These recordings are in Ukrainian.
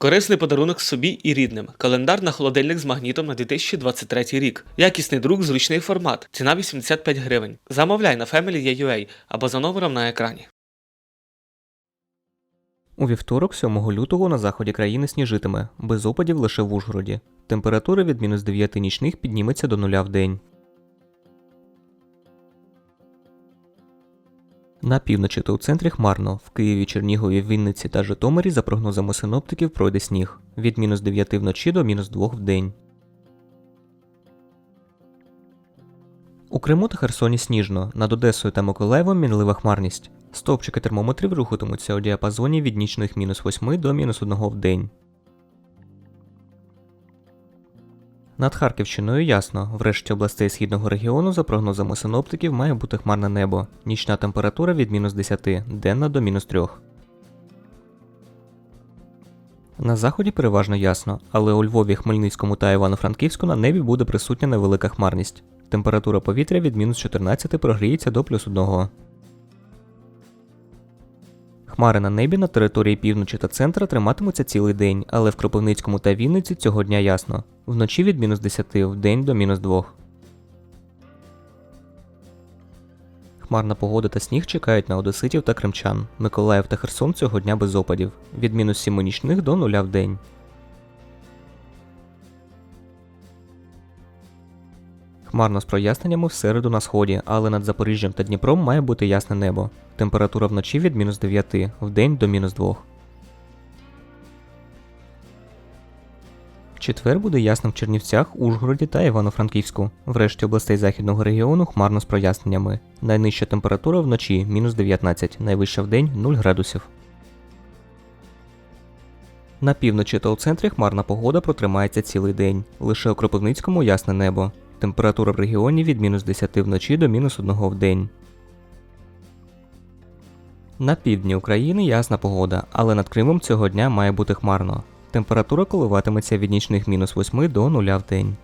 Корисний подарунок собі і рідним. Календар на холодильник з магнітом на 2023 рік. Якісний друк, зручний формат. Ціна 85 гривень. Замовляй на Family.ua або за номером на екрані. У вівторок, 7 лютого, на заході країни сніжитиме, без опадів лише в Ужгороді. Температура від мінус 9 нічних підніметься до нуля в день. На півночі та у центрі хмарно. В Києві, Чернігові, Вінниці та Житомирі за прогнозами синоптиків пройде сніг від мінус 9 вночі до мінус 2 в день. У Криму та Херсоні сніжно, над Одесою та Миколаєвом мінлива хмарність. Стовпчики термометрів рухатимуться у діапазоні від нічних мінус 8 до мінус 1 в день. Над Харківщиною ясно, в решті областей східного регіону, за прогнозами синоптиків, має бути хмарне небо. Нічна температура від мінус 10, денна до мінус 3. На заході переважно ясно, але у Львові, Хмельницькому та Івано-Франківську на небі буде присутня невелика хмарність. Температура повітря від мінус 14 прогріється до плюс 1. Хмари на небі на території півночі та центра триматимуться цілий день, але в Кропивницькому та Вінниці цього дня ясно. Вночі від мінус 10, в день до мінус 2. Хмарна погода та сніг чекають на одеситів та кримчан. Миколаїв та Херсон цього дня без опадів. Від мінус 7 нічних до 0 в день. Хмарно з проясненнями в середу на сході, але над Запоріжжям та Дніпром має бути ясне небо. Температура вночі від мінус 9, в день до мінус 2. В четвер буде ясно в Чернівцях, Ужгороді та Івано-Франківську. В решті областей західного регіону хмарно з проясненнями. Найнижча температура вночі мінус 19, найвища в день 0 градусів. На півночі та у центрі хмарна погода протримається цілий день. Лише у Кропивницькому ясне небо. Температура в регіоні від мінус 10 вночі до мінус 1 в день. На півдні України ясна погода, але над Кримом цього дня має бути хмарно. Температура коливатиметься від нічних мінус 8 до 0 в день.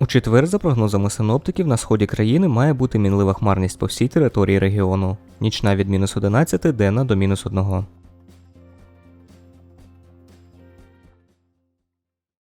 У четвер, за прогнозами синоптиків, на сході країни має бути мінлива хмарність по всій території регіону. Нічна від мінус 11, денна до мінус 1.